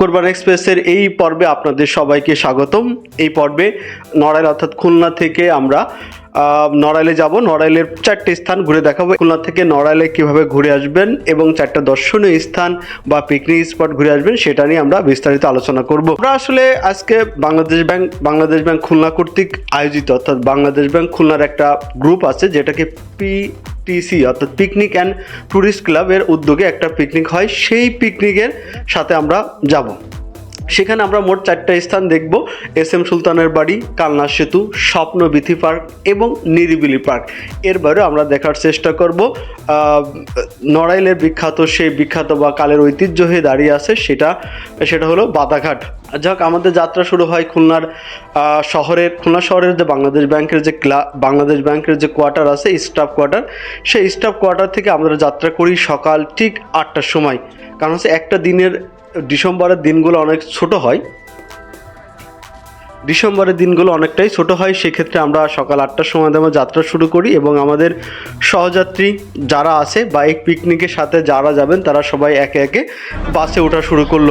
কোরবান এক্সপ্রেসের এই পর্বে আপনাদের সবাইকে স্বাগতম। এই পর্বে নড়াইল অর্থাৎ খুলনা থেকে আমরা নড়াইলে যাব। নড়াইলের চারটে স্থান ঘুরে দেখাবো। খুলনা থেকে নড়াইলে কীভাবে ঘুরে আসবেন এবং চারটা দর্শনীয় স্থান বা পিকনিক স্পট ঘুরে আসবেন সেটা নিয়ে আমরা বিস্তারিত আলোচনা করব। আমরা আসলে আজকে বাংলাদেশ ব্যাংক বাংলাদেশ ব্যাংক খুলনা কর্তৃক আয়োজিত, অর্থাৎ বাংলাদেশ ব্যাংক খুলনার একটা গ্রুপ আছে যেটাকে পি টিসি, অর্থাৎ পিকনিক অ্যান্ড ট্যুরিস্ট ক্লাবের উদ্যোগে একটা পিকনিক হয়। সেই পিকনিকের সাথে আমরা যাব। সেখানে আমরা মোট চারটা স্থান দেখব। এস এম সুলতানের বাড়ি, কালনা সেতু, স্বপ্ন বিথি পার্ক এবং নিরিবিলি পার্ক। এর বাইরেও আমরা দেখার চেষ্টা করব। নড়াইলের বিখ্যাত সেই বিখ্যাত বা কালের ঐতিহ্য হয়ে দাঁড়িয়ে আছে সেটা সেটা হলো বাদাঘাট। যাক, আমাদের যাত্রা শুরু হয় খুলনার শহরের, খুলনা শহরের যে বাংলাদেশ ব্যাংকের যে ক্লা, বাংলাদেশ ব্যাংকের যে কোয়ার্টার আছে, স্টাফ কোয়ার্টার, সেই স্টাফ কোয়ার্টার থেকে আমরা যাত্রা করি সকাল ঠিক আটটার সময়। কারণ হচ্ছে একটা দিনের ডিসেম্বরের দিনগুলো অনেক ছোট হয়। ডিসেম্বরের দিনগুলো অনেকটাই ছোট হয়, সেক্ষেত্রে আমরা সকাল আটটার সময় আমরা যাত্রা শুরু করি এবং আমাদের সহযাত্রী যারা আছে বাইক পিকনিকের সাথে যারা যাবেন, তারা সবাই একে একে বাসে ওঠা শুরু করল।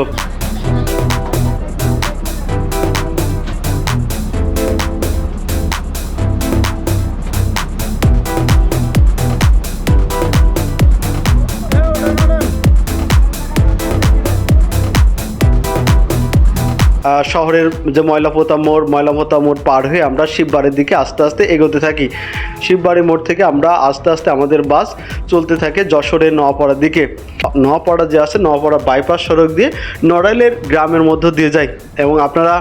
শহরের যে ময়লাপোতা মোড় ময়লাপোতা মোড় পার হয়ে আমরা শিববাড়ির দিকে আস্তে আস্তে এগোতে থাকি। শিববাড়ি মোড় থেকে আমরা আস্তে আস্তে আমাদের বাস চলতে থাকে যশোরের নওয়াপাড়ার দিকে। নয়াপাড়া যে আছে নোয়াপাড়া বাইপাস সড়ক দিয়ে নড়াইলের গ্রামের মধ্য দিয়ে যায়। এবং আপনারা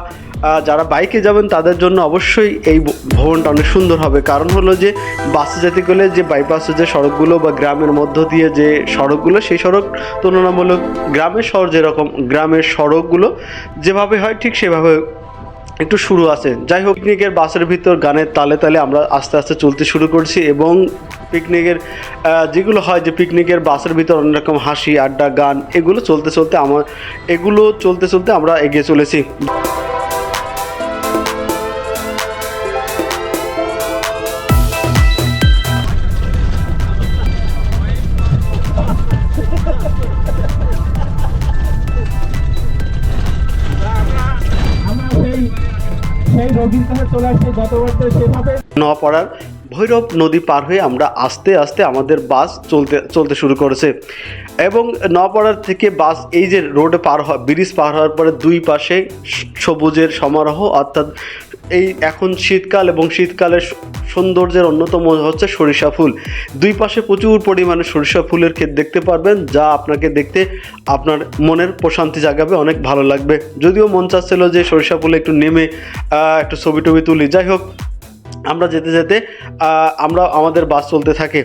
যারা বাইকে যাবেন, তাদের জন্য অবশ্যই এই ভ্রমণটা অনেক সুন্দর হবে। কারণ হলো যে, বাসে যেতে গেলে যে বাইপাসে যে সড়কগুলো বা গ্রামের মধ্য দিয়ে যে সড়কগুলো, সেই সড়ক তুলনামূলক গ্রামের শহর যেরকম, গ্রামের সড়কগুলো যেভাবে হয়, ঠিক সেভাবে একটু শুরু আছে। যাই হোক পিকনিকের বাসের ভিতর গানের তালে তালে আমরা আস্তে আস্তে চলতে শুরু করছি এবং পিকনিকের যেগুলো হয় যে পিকনিকের বাসের ভিতর অনেক রকম হাসি, আড্ডা, গান, এগুলো চলতে চলতে আমার এগুলো চলতে চলতে আমরা এগিয়ে চলেছি। নোয়াপাড়ার ভৈরব নদী পার হয়ে আমরা আস্তে আস্তে আমাদের বাস চলতে চলতে শুরু করেছে। এবং নোয়াপাড়ার থেকে বাস এই যে রোডে পার হয় ব্রিজ পার হওয়ার পরে দুই পাশে সবুজের সমারোহ, অর্থাৎ এই এখন শীতকাল এবং শীতকালের সৌন্দর্যের অন্যতম হচ্ছে সরিষা ফুল। দুই পাশে প্রচুর পরিমাণে সরিষা ফুলের ক্ষেত দেখতে পারবেন, যা আপনাকে দেখতে আপনার মনের প্রশান্তি জাগাবে, অনেক ভালো লাগবে। যদিও মন চাচ্ছিল যে সরিষা ফুলে একটু নেমে একটু ছবি টবি তুলি। যাই হোক আমরা যেতে যেতে আমরা আমাদের বাস চলতে থাকে।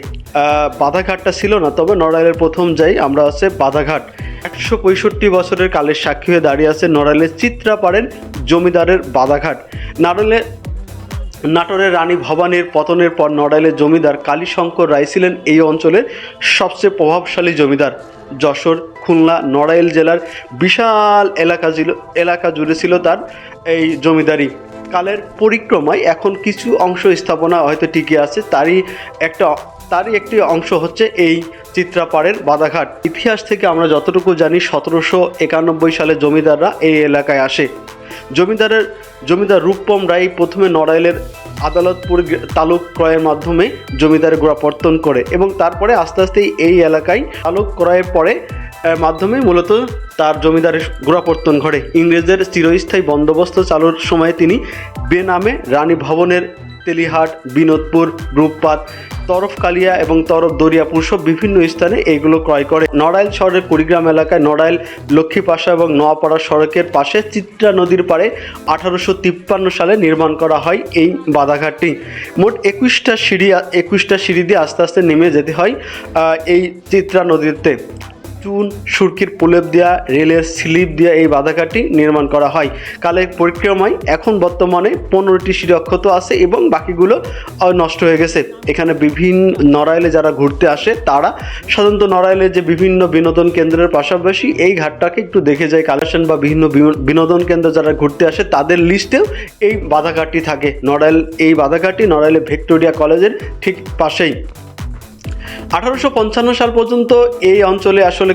বাধাঘাটটা ছিল না, তবে নড়াইলের প্রথম যাই আমরা হচ্ছে বাধাঘাট। একশো পঁয়ষট্টি বছরের কালের সাক্ষী হয়ে দাঁড়িয়ে আছে নড়াইলের চিত্রাপাড়ের জমিদারের বাধাঘাট। নাড়াইলে নাটোরের রানী ভবানীর পতনের পর নড়াইলের জমিদার কালীশঙ্কর রায় ছিলেন এই অঞ্চলের সবচেয়ে প্রভাবশালী জমিদার। যশোর, খুলনা, নড়াইল জেলার বিশাল এলাকা ছিল এলাকা জুড়ে ছিল তার এই জমিদারি। কালের পরিক্রমায় এখন কিছু অংশ স্থাপনা হয়তো টিকে আছে তারই একটা তারই একটি অংশ হচ্ছে এই চিত্রাপাড়ের বাদাঘাট। ইতিহাস থেকে আমরা যতটুকু জানি, সতেরোশো একানব্বই সালে জমিদাররা এই এলাকায় আসে। জমিদারের, জমিদার রূপম রায় প্রথমে নড়াইলের আদালতপুর তালুক ক্রয়ের মাধ্যমে জমিদার গোড়াপত্তন করে এবং তারপরে আস্তে আস্তে এই এলাকায় তালুক ক্রয়ের পরে মাধ্যমে মূলত তার জমিদারের গোড়াপত্তন ঘটে। ইংরেজদের চিরস্থায়ী বন্দোবস্ত চালুর সময় তিনি বেনামে রানী ভবনের তেলিহাট, বিনোদপুর, রূপপাত তরফকালিয়া এবং তরফ দরিয়াপুর সব বিভিন্ন স্থানে এইগুলো ক্রয় করে। নড়াইল শহরের কুড়িগ্রাম এলাকায় নড়াইল, লক্ষ্মীপাশা এবং নোয়াপাড়া সড়কের পাশে চিত্রা নদীর পাড়ে আঠারোশো তিপ্পান্ন সালে নির্মাণ করা হয় এই বাধাঘাটটি। মোট একুশটা সিঁড়ি একুশটা সিঁড়ি দিয়ে আস্তে আস্তে নেমে যেতে হয় এই চিত্রা নদীতে। চুন, সুরকির প্রলেপ দেওয়া রেলের স্লিপ দেওয়া এই বাধাঘাটটি নির্মাণ করা হয়। কালের পরিক্রমায় এখন বর্তমানে পনেরোটি সিঁড়ি অক্ষত আছে এবং বাকিগুলো নষ্ট হয়ে গেছে। এখানে বিভিন্ন নড়াইলে যারা ঘুরতে আসে, তারা সাধারণত নড়াইলে যে বিভিন্ন বিনোদন কেন্দ্রের পাশাপাশি এই ঘাটটাকে একটু দেখে যায়। কালেকশন বা বিভিন্ন বিনোদন কেন্দ্র যারা ঘুরতে আসে, তাদের লিস্টেও এই বাধাঘাটটি থাকে। নড়াইল এই বাধাঘাটটি নড়াইলে ভিক্টোরিয়া কলেজের ঠিক পাশেই। আঠারোশো পঞ্চান্ন সাল পর্যন্ত এই অঞ্চলে আসলে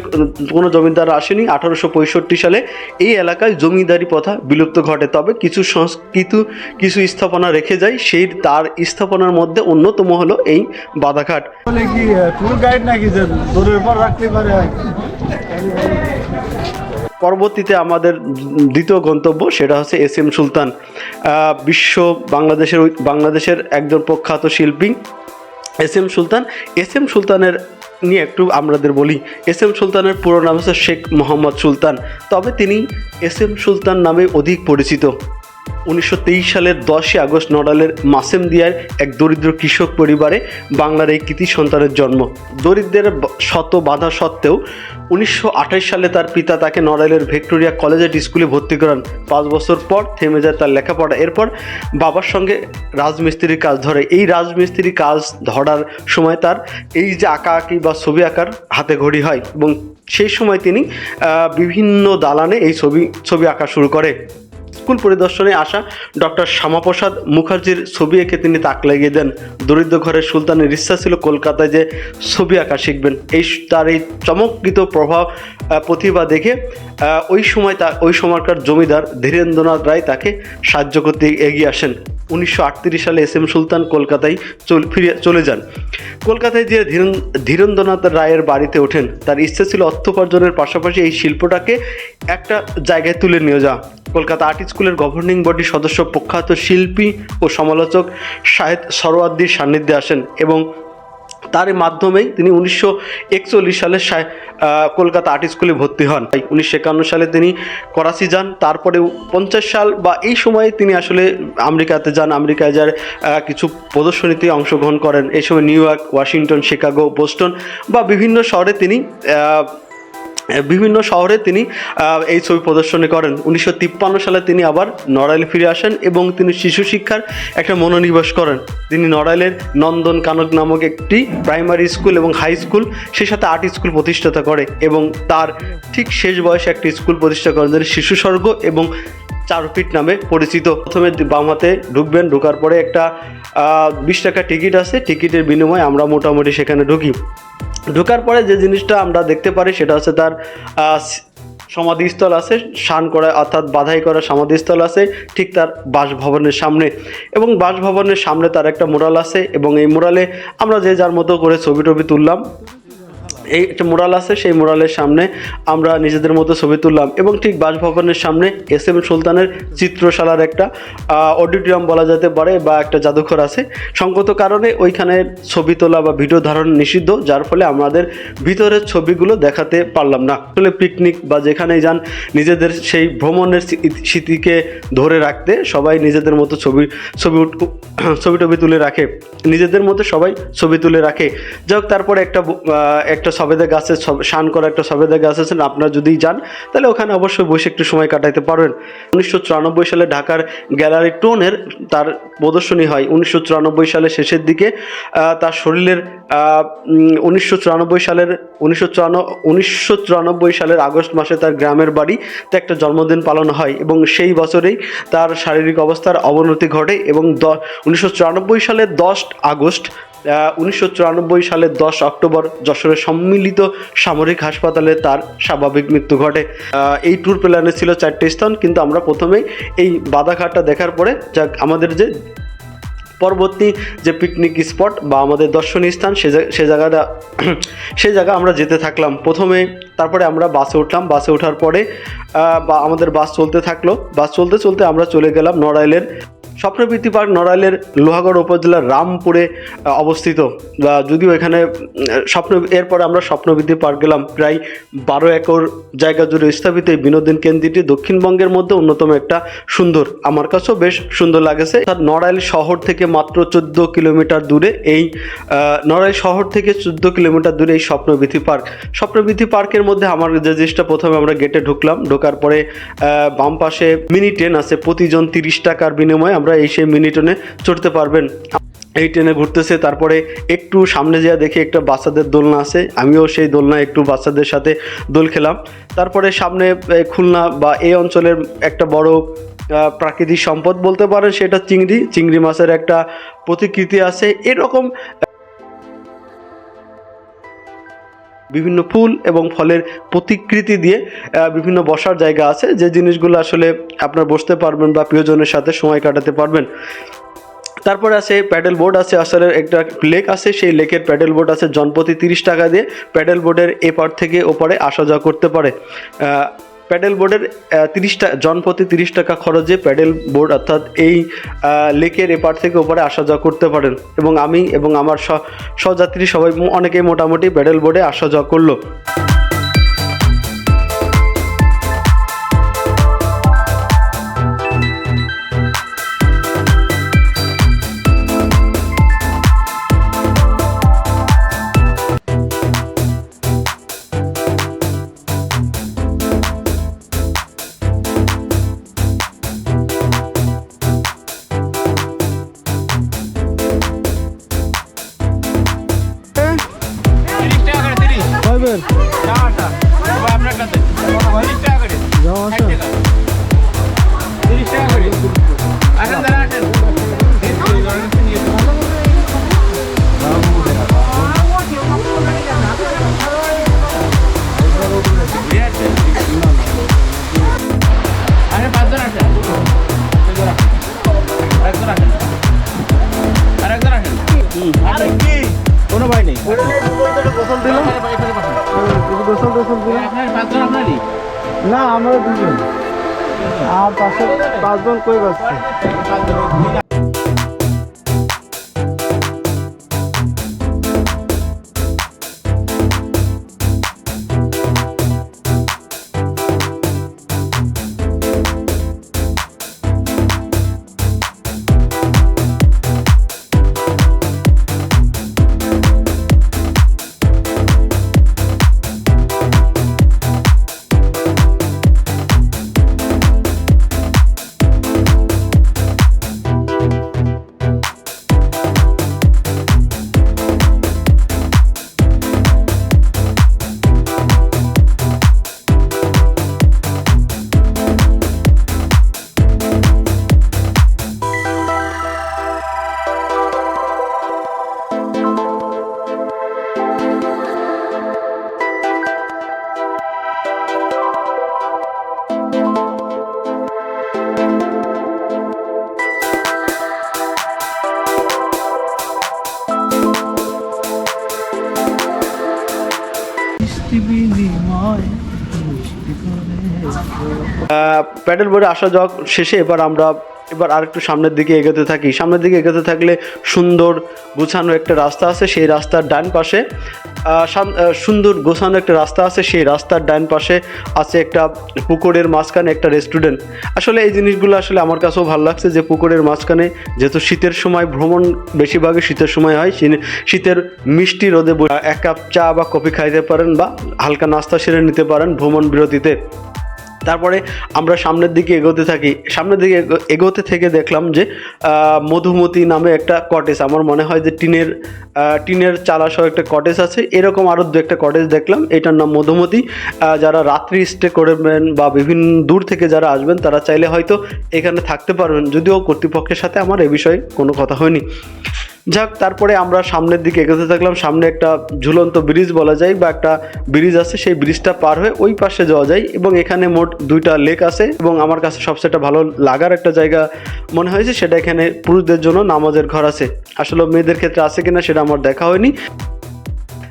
কোনো জমিদার আসেনি। আঠারোশো পঁয়ষট্টি সালে এই এলাকায় জমিদারি প্রথা বিলুপ্ত ঘটে। তবে কিছু সংস্কৃত কিছু স্থাপনা রেখে যায়। সেই তার স্থাপনার মধ্যে অন্যতম হলো এই পারে পরবর্তীতে আমাদের দ্বিতীয় গন্তব্য সেটা হচ্ছে এস এম সুলতান। বিশ্ব বাংলাদেশের বাংলাদেশের একজন প্রখ্যাত শিল্পী। S M Sultan, S M সুলতানের নিয়ে একটু আমাদের বলি। এস এম সুলতানের পুরো নাম হচ্ছে শেখ মোহাম্মদ সুলতান। তবে তিনি এস এম সুলতান নামে অধিক পরিচিত। উনিশশো তেইশ সালের দশই আগস্ট নড়ালের মাসেম দিয়ার এক দরিদ্র কৃষক পরিবারে বাংলার এই কৃতি সন্তানের জন্ম। দরিদ্রের শত বাধা সত্ত্বেও উনিশশো আঠাশ সালে তার পিতা তাকে নড়াইলের ভিক্টোরিয়া কলেজের স্কুলে ভর্তি করান। পাঁচ বছর পর থেমে যায় তার লেখাপড়া। এরপর বাবার সঙ্গে রাজমিস্ত্রির কাজ ধরে। এই রাজমিস্ত্রি কাজ ধরার সময় তার এই যে আঁকা আঁকি বা ছবি আঁকার হাতে ঘড়ি হয় এবং সেই সময় তিনি বিভিন্ন দালানে এই ছবি ছবি আঁকা শুরু করে। স্কুল পরিদর্শনে আসা ডক্টর শ্যামাপ্রসাদ মুখার্জির ছবি এঁকে তিনি তাক লাগিয়ে দেন। দরিদ্র ঘরের সুলতানের ইচ্ছা ছিল কলকাতায় যে ছবি আঁকা শিখবেন। এই তার এই চমকৃত প্রভাব প্রতিভা দেখে ওই সময় তা ওই সময়কার জমিদার ধীরেন্দ্রনাথ রায় তাকে সাহায্য করতে এগিয়ে আসেন। উনিশশো আটত্রিশ সালে এস এম সুলতান কলকাতায় চল ফিরে চলে যান। কলকাতায় যে ধীরেন- ধীরেন্দ্রনাথ রায়ের বাড়িতে ওঠেন, তার ইচ্ছে ছিল অর্থ উপার্জনের পাশাপাশি এই শিল্পটাকে একটা জায়গায় তুলে নিয়ে যাওয়া। কলকাতা আর্ট স্কুলের গভর্নিং বডির সদস্য প্রখ্যাত শিল্পী ও সমালোচক শাহেদ সরোয়ার্দির সান্নিধ্যে আসেন এবং তার মাধ্যমেই তিনি উনিশশো একচল্লিশ সালে কলকাতা আর্ট স্কুলে ভর্তি হন। তাই উনিশশো একান্ন সালে তিনি করাচি যান। তারপরে পঞ্চাশ সাল বা এই সময়ে তিনি আসলে আমেরিকাতে যান। আমেরিকায় যার কিছু প্রদর্শনীতে অংশগ্রহণ করেন। এই সময় New York, Washington, Chicago, Boston বা বিভিন্ন শহরে তিনি বিভিন্ন শহরে তিনি এই ছবি প্রদর্শনী করেন। উনিশশো তিপ্পান্ন সালে তিনি আবার নড়াইলে ফিরে আসেন এবং তিনি শিশু শিক্ষার একটা মনোনিবেশ করেন। তিনি নড়াইলের নন্দন কানক নামক একটি প্রাইমারি স্কুল এবং হাই স্কুল সেই সাথে আর্ট স্কুল প্রতিষ্ঠাতা করে এবং তার ঠিক শেষ বয়সে একটি স্কুল প্রতিষ্ঠা করেন যেটি শিশু স্বর্গ এবং চারুপীঠ নামে পরিচিত। প্রথমে বাম হাতে ঢুকবেন, ঢোকার পরে একটা বিশ টাকা টিকিট আছে। টিকিটের বিনিময়ে আমরা মোটামুটি সেখানে ঢুকি। ঢোকার পরে যে জিনিসটা আমরা দেখতে পারি সেটা হচ্ছে তার সমাধিস্থল আছে শান করা, অর্থাৎ বাধাই করা সমাধিস্থল আছে, ঠিক তার বাসভবনের সামনে। এবং বাসভবনের সামনে তার একটা মোরাল আছে এবং এই মোরালে আমরা যে যার মতো করে ছবি টবি তুললাম। এই একটা মোরাল আছে, সেই মোরালের সামনে আমরা নিজেদের মতো ছবি তুললাম এবং ঠিক বাসভবনের সামনে এস এম সুলতানের চিত্রশালার একটা অডিটোরিয়াম বলা যেতে পারে বা একটা জাদুঘর আছে। সঙ্গত কারণে ওইখানে ছবি তোলা বা ভিডিও ধারণ নিষিদ্ধ, যার ফলে আমাদের ভিতরের ছবিগুলো দেখাতে পারলাম না। আসলে পিকনিক বা যেখানেই যান, নিজেদের সেই ভ্রমণের স্মৃতিকে ধরে রাখতে সবাই নিজেদের মতো ছবি ছবি ছবি টবি তুলে রাখে। নিজেদের মতো সবাই ছবি তুলে রাখে। যাই হোক, তারপরে একটা একটা সবেদা সব- শান করা একটা সবেদা গাছ আছে আপনারা যদি যান, তাহলে ওখানে অবশ্যই বসে একটু সময় কাটাইতে পারবেন। উনিশশো চুরানব্বই সালে ঢাকার গ্যালারি টোনের তার প্রদর্শনী হয়। উনিশশো সালের শেষের দিকে তার শরীরের উনিশশো চুরানব্বই সালের, উনিশশো উনিশশো সালের আগস্ট মাসে তার গ্রামের বাড়ি বাড়িতে একটা জন্মদিন পালন হয় এবং সেই বছরেই তার শারীরিক অবস্থার অবনতি ঘটে এবং দ উনিশশো চুরানব্বই সালের দশ আগস্ট উনিশশো চুরানব্বই সালের দশ অক্টোবর যশোরের সম্মিলিত সামরিক হাসপাতালে তার স্বাভাবিক মৃত্যু ঘটে। এই ট্যুর প্ল্যানে ছিল চারটে স্থান, কিন্তু আমরা প্রথমেই এই বাদাঘাটটা দেখার পরে যা আমাদের যে পরবর্তী যে পিকনিক স্পট বা আমাদের দর্শনীয় স্থান, সে সে জায়গাটা সেই জায়গা আমরা যেতে থাকলাম। প্রথমে তারপরে আমরা বাসে উঠলাম। বাসে ওঠার পরে বা আমাদের বাস চলতে থাকল। বাস চলতে চলতে আমরা চলে গেলাম নড়াইলের স্বপ্নবৃত্তি পার্ক নড়াইলের লোহাগড় উপজেলার রামপুরে অবস্থিত। যদিও এখানে স্বপ্ন, এরপরে আমরা স্বপ্নবৃত্তি পার্ক গেলাম প্রায় বারো একর জায়গা জুড়ে স্থাপিত এই বিনোদন কেন্দ্রটি দক্ষিণবঙ্গের মধ্যে অন্যতম একটা সুন্দর। আমার কাছেও বেশ সুন্দর লাগেছে। অর্থাৎ নড়াইল শহর থেকে মাত্র চোদ্দ কিলোমিটার দূরে এই নড়াইল শহর থেকে চোদ্দ কিলোমিটার দূরে এই স্বপ্নবৃত্তি পার্ক। স্বপ্নবৃত্তি পার্কের মধ্যে আমার যে জিনিসটা প্রথমে আমরা গেটে ঢুকলাম, ঢোকার পরে বাম পাশে মিনি ট্রেন আছে, প্রতিজন তিরিশ টাকার বিনিময়ে আমরা এই সেই মিনি ট্রেনে চড়তে পারবেন। এই ট্রেনে ঘুরতেছে, তারপরে একটু সামনে যেয়ে দেখি একটা বাচ্চাদের দোলনা আছে। আমিও সেই দোলনা একটু বাচ্চাদের সাথে দোল খেলাম। তারপরে সামনে খুলনা বা এই অঞ্চলের একটা বড় প্রাকৃতিক সম্পদ বলতে পারেন, সেটা চিংড়ি। চিংড়ি মাছের একটা প্রতিকৃতি আছে। এরকম বিভিন্ন ফুল এবং ফলের প্রতিকৃতি দিয়ে বিভিন্ন বসার জায়গা আছে। যে জিনিসগুলো আসলে আপনার বসতে পারবেন বা প্রিয়জনের সাথে সময় কাটাতে পারবেন। তারপরে আছে প্যাডেল বোর্ড আছে আসলে একটা লেক আছে। সেই লেকের প্যাডেল বোর্ড আছে জনপ্রতি তিরিশ টাকা দিয়ে। প্যাডেল বোর্ডের এপার থেকে ওপারে আসা যাওয়া করতে পারে। প্যাডেল বোর্ডের তিরিশ টাকা জনপ্রতি তিরিশ টাকা খরচে প্যাডেল বোর্ড অর্থাৎ এই লেকের এপার থেকে ওপারে আসা যাওয়া করতে পারেন। এবং আমি এবং আমার স- সহযাত্রী সবাই অনেকেই মোটামুটি প্যাডেল বোর্ডে আসা যাওয়া করল। Aferin. না আমরা দুজন। আর পাশে পাঁচজন কই বাসছে প্যাডেল বোর্ডে আসা যাওয়া শেষে এবার আমরা এবার আর একটু সামনের দিকে এগোতে থাকি। সামনের দিকে এগোতে থাকলে সুন্দর গোছানো একটা রাস্তা আছে, সেই রাস্তার ডান পাশে। সুন্দর গোছানো একটা রাস্তা আছে, সেই রাস্তার ডান পাশে আছে একটা পুকুরের মাঝখানে একটা রেস্টুরেন্ট। আসলে এই জিনিসগুলো আসলে আমার কাছেও ভালো লাগছে যে পুকুরের মাঝখানে যেহেতু শীতের সময় ভ্রমণ বেশিরভাগই শীতের সময় হয় শীতের মিষ্টি রোদে এক কাপ চা বা কফি খাইতে পারেন বা হালকা নাস্তা সেরে নিতে পারেন ভ্রমণ বিরতিতে। তারপরে আমরা সামনের দিকে এগোতে থাকি। সামনের দিকে এগো- এগোতে থেকে দেখলাম যে মধুমতি নামে একটা কটেজ আমার মনে হয় যে টিনের টিনের চালাসহ একটা কটেজ আছে। এরকম আরও দু একটা কটেজ দেখলাম। এটার নাম মধুমতি। যারা রাত্রি স্টে করবেন বা বিভিন্ন দূর থেকে যারা আসবেন, তারা চাইলে হয়তো এখানে থাকতে পারবেন। যদিও কর্তৃপক্ষের সাথে আমার এ বিষয়ে কোনো কথা হয়নি। যাক, তারপরে আমরা সামনের দিকে এগোতে থাকলাম। সামনে একটা ঝুলন্ত ব্রিজ বলা যায়, বা একটা ব্রিজ আছে, সেই ব্রিজটা পার হয়ে ওই পাশে যাওয়া যায়। এবং এখানে মোট দুইটা লেক আছে, এবং আমার কাছে সবচেয়ে ভালো লাগার একটা জায়গা মনে হয়েছে, সেটা এখানে পুরুষদের জন্য নামাজের ঘর আছে। আসলে মেয়েদের ক্ষেত্রে আছে কিনা সেটা আমার দেখা হয়নি।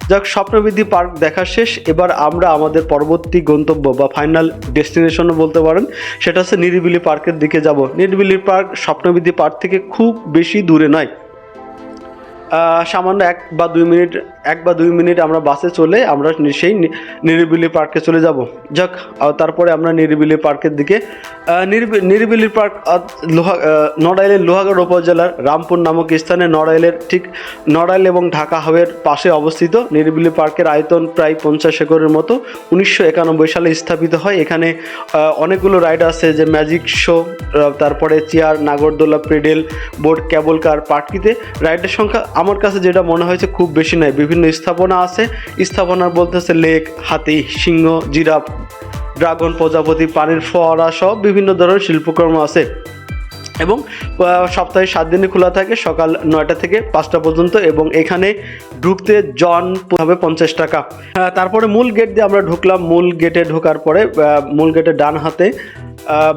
যাক স্বপ্নবৃদ্ধি পার্ক দেখা শেষ। এবার আমরা আমাদের পরবর্তী গন্তব্য বা ফাইনাল ডেস্টিনেশনও বলতে পারেন, সেটা হচ্ছে নিরিবিলি পার্কের দিকে যাব। নিরিবিলি পার্ক স্বপ্নবৃদ্ধি পার্ক থেকে খুব বেশি দূরে নয়। সামান্য এক বা দুই মিনিট এক বা দুই মিনিট আমরা বাসে চলে আমরা সেই নিরিবিলি পার্কে চলে যাব। যাক তারপরে আমরা নিরিবিলি পার্কের দিকে নিরিবিলি পার্ক লোহা নড়াইলের লোহাগড় উপজেলার রামপুর নামক স্থানে নড়াইলের ঠিক নড়াইল এবং ঢাকা হাওয়ের পাশে অবস্থিত নিরিবিলি পার্কের আয়তন প্রায় পঞ্চাশ একরের মতো। উনিশশো একানব্বই সালে স্থাপিত হয়। এখানে অনেকগুলো রাইড আছে, যে ম্যাজিক শো তারপরে চেয়ার, নাগরদোলা পেডেল বোর্ড ক্যাবল কার পার্কটিতে রাইডের সংখ্যা আমার কাছে যেটা মনে হয়েছে খুব বেশি নয়। বিভিন্ন স্থাপনা আছে। স্থাপনা বলতেছে লেক, হাতি, সিংহ, জিরাফ, ড্রাগন প্রজাপতি, পানির ফোয়ারা সব বিভিন্ন ধরনের শিল্পকর্ম আছে। এবং সপ্তাহে সাত দিনই খোলা থাকে, সকাল নয়টা থেকে পাঁচটা পর্যন্ত এবং এখানে ঢুকতে জন হবে পঞ্চাশ টাকা। তারপরে মূল গেট দিয়ে আমরা ঢুকলাম, মূল গেটে ঢোকার পরে মূল গেটের ডান হাতে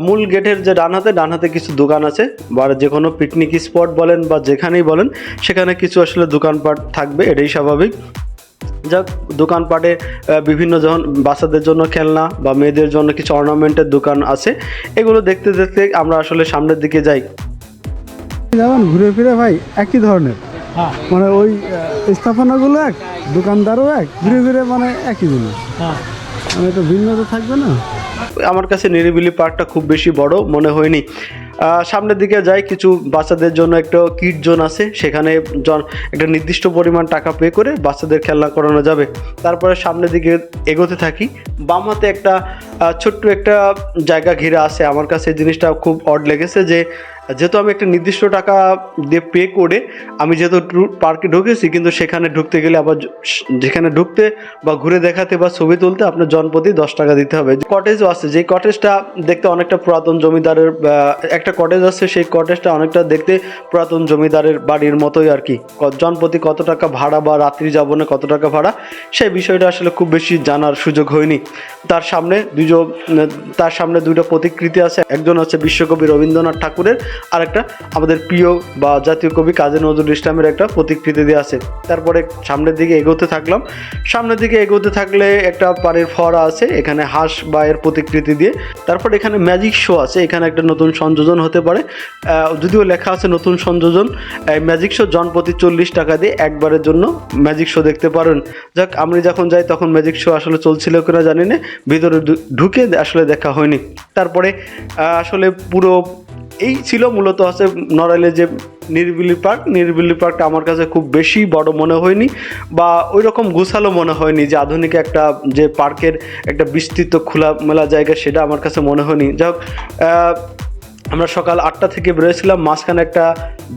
মূল গেটের যে ডান হাতে ডান হাতে কিছু দোকান আছে, বা যে কোনো পিকনিক স্পট বলেন বা যেখানেই বলেন, সেখানে কিছু আসলে দোকানপাট থাকবে, এটাই স্বাভাবিক। যাক দোকানপাটে বিভিন্ন যখন বাচ্চাদের জন্য খেলনা বা মেয়েদের জন্য কিছু অর্নামেন্টের দোকান আছে। এগুলো দেখতে দেখতে আমরা আসলে সামনের দিকে যাই। যেমন ঘুরে ফিরে ভাই একই ধরনের। হ্যাঁ। মানে ওই স্থাপনাগুলো এক দোকানদারও এক ঘুরে ফিরে মানে একই জিনিস। হ্যাঁ। মানে তো ভিন্ন তো থাকবে না? আমার কাছে নিরিবিলি পার্কটা খুব বেশি বড় মনে হয়নি। সামনের দিকে যাই, কিছু বাচ্চাদের জন্য একটা কিট জোন আছে, সেখানে জন- একটা নির্দিষ্ট পরিমাণ টাকা পে করে বাচ্চাদের খেলনা করানো যাবে। তারপরে সামনের দিকে এগোতে থাকি, বাম হাতে একটা ছোট্ট একটা জায়গা ঘিরে আছে। আমার কাছে এই জিনিসটা খুব অড লেগেছে যে যেহেতু আমি একটা নির্দিষ্ট টাকা দিয়ে পে করে আমি যেহেতু পার্কে ঢুকেছি, কিন্তু সেখানে ঢুকতে গেলে আবার যেখানে ঢুকতে বা ঘুরে দেখাতে বা ছবি তুলতে আপনার জনপ্রতি দশ টাকা দিতে হবে। কটেজও আছে যে কটেজটা দেখতে অনেকটা পুরাতন জমিদারের একটা কটেজ আছে, সেই কটেজটা অনেকটা দেখতে পুরাতন জমিদারের বাড়ির মতোই আর কি। জনপ্রতি কত টাকা ভাড়া বা রাত্রি যাপনে কত টাকা ভাড়া, সেই বিষয়টা আসলে খুব বেশি জানার সুযোগ হয়নি। তার সামনে দুজন তার সামনে দুটো প্রতিকৃতি আছে। একজন হচ্ছে বিশ্বকবি রবীন্দ্রনাথ ঠাকুরের আর একটা আমাদের প্রিয় বা জাতীয় কবি কাজী নজরুল ইসলামের একটা প্রতিকৃতি দিয়ে আছে। তারপরে সামনের দিকে এগোতে থাকলাম। সামনের দিকে এগোতে থাকলে একটা পানির ফোয়ারা আছে, এখানে হাঁস বা এর প্রতিকৃতি দিয়ে। তারপর এখানে ম্যাজিক শো আছে, এখানে একটা নতুন সংযোজন হতে পারে। যদিও লেখা আছে নতুন সংযোজন ম্যাজিক শো জন প্রতি চল্লিশ টাকা দিয়ে একবারের জন্য ম্যাজিক শো দেখতে পারেন। যাক আমি যখন যাই তখন ম্যাজিক শো আসলে চলছিল কিনা জানি না, ভিতরে ঢুকে আসলে দেখা হয়নি। তারপরে আসলে পুরো এই ছিল মূলত আছে নড়াইলে যে নিরবিলি পার্ক। নিরবিলি পার্কটা আমার কাছে খুব বেশি বড় মনে হয়নি বা ওই রকম গুছালো মনে হয়নি যে আধুনিক একটা যে পার্কের একটা বিস্তৃত খোলা মেলা জায়গা সেটা আমার কাছে মনে হয়নি। যাই হোক আমরা সকাল আটটা থেকে বেরোয়েছিলাম মাঝখানে একটা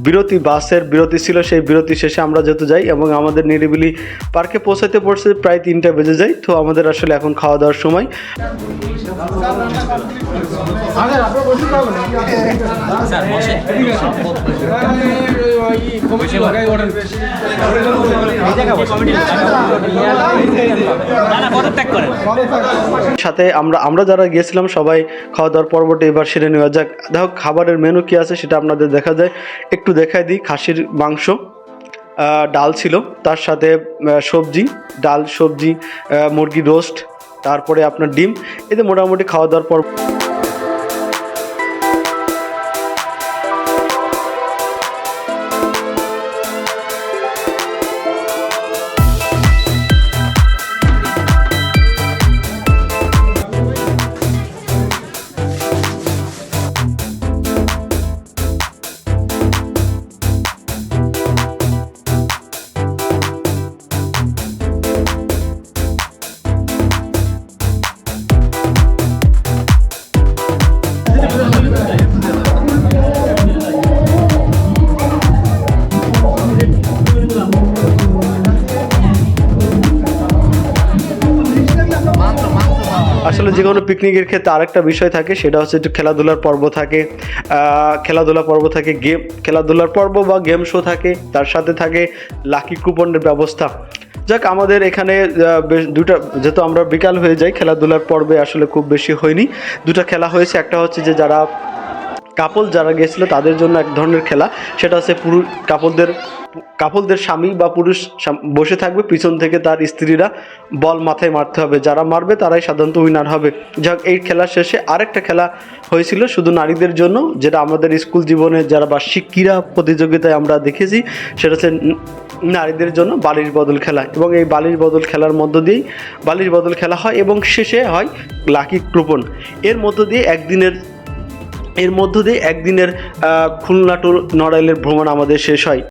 বিরতি বাসের বিরতি ছিল সেই বিরতি শেষে আমরা যেতে যাই এবং আমাদের নিরিবিলি পার্কে পৌঁছাতে পড়ছে প্রায় তিনটা বেজে যায়। তো আমাদের আসলে এখন খাওয়া দাওয়ার সময়। সাথে আমরা আমরা যারা গিয়েছিলাম সবাই খাওয়া দাওয়ার পর্বটা এবার সেরে নেওয়া যাক। দেখো খাবারের মেনু কি আছে সেটা আপনাদের দেখা যায়। একটু দেখাই দিই খাসির মাংস ডাল ছিল। তার সাথে সবজি ডাল সবজি মুরগি রোস্ট তারপরে আপনার ডিম। এতে মোটামুটি খাওয়া দাওয়ার পর যে কোনো পিকনিকের ক্ষেত্রে আরেকটা বিষয় থাকে, সেটা হচ্ছে একটু খেলাধুলার পর্ব থাকে। খেলাধুলা পর্ব থাকে গেম খেলাধুলার পর্ব বা গেম শো থাকে, তার সাথে থাকে লাকি কুপনের ব্যবস্থা। যাক, আমাদের এখানে দুটা, যেহেতু আমরা বিকাল হয়ে যাই, খেলাধুলার পর্বে আসলে খুব বেশি হয়নি। দুটা খেলা হয়েছে, একটা হচ্ছে যে যারা কাপল যারা গেছিল তাদের জন্য এক ধরনের খেলা। সেটা হচ্ছে পুরুষ কাপলদের কাপলদের স্বামী বা পুরুষ বসে থাকবে, পিছন থেকে তার স্ত্রীরা বল মাথায় মারতে হবে। যারা মারবে তারাই সাধারণত উইনার হবে। যাক এই খেলার শেষে আরেকটা খেলা হয়েছিল শুধু নারীদের জন্য, যেটা আমাদের স্কুল জীবনে যারা বার্ষিক ক্রীড়া প্রতিযোগিতায় আমরা দেখেছি, সেটা হচ্ছে নারীদের জন্য বালিশ বদল খেলা। এবং এই বালিশ বদল খেলার মধ্য দিয়েই বালিশ বদল খেলা হয় এবং শেষে হয় লাকি ক্রুপন। এর মধ্য দিয়ে একদিনের এর মধ্য দিয়ে একদিনের খুলনা টু নড়াইলের ভ্রমণ আমাদের শেষ হয়।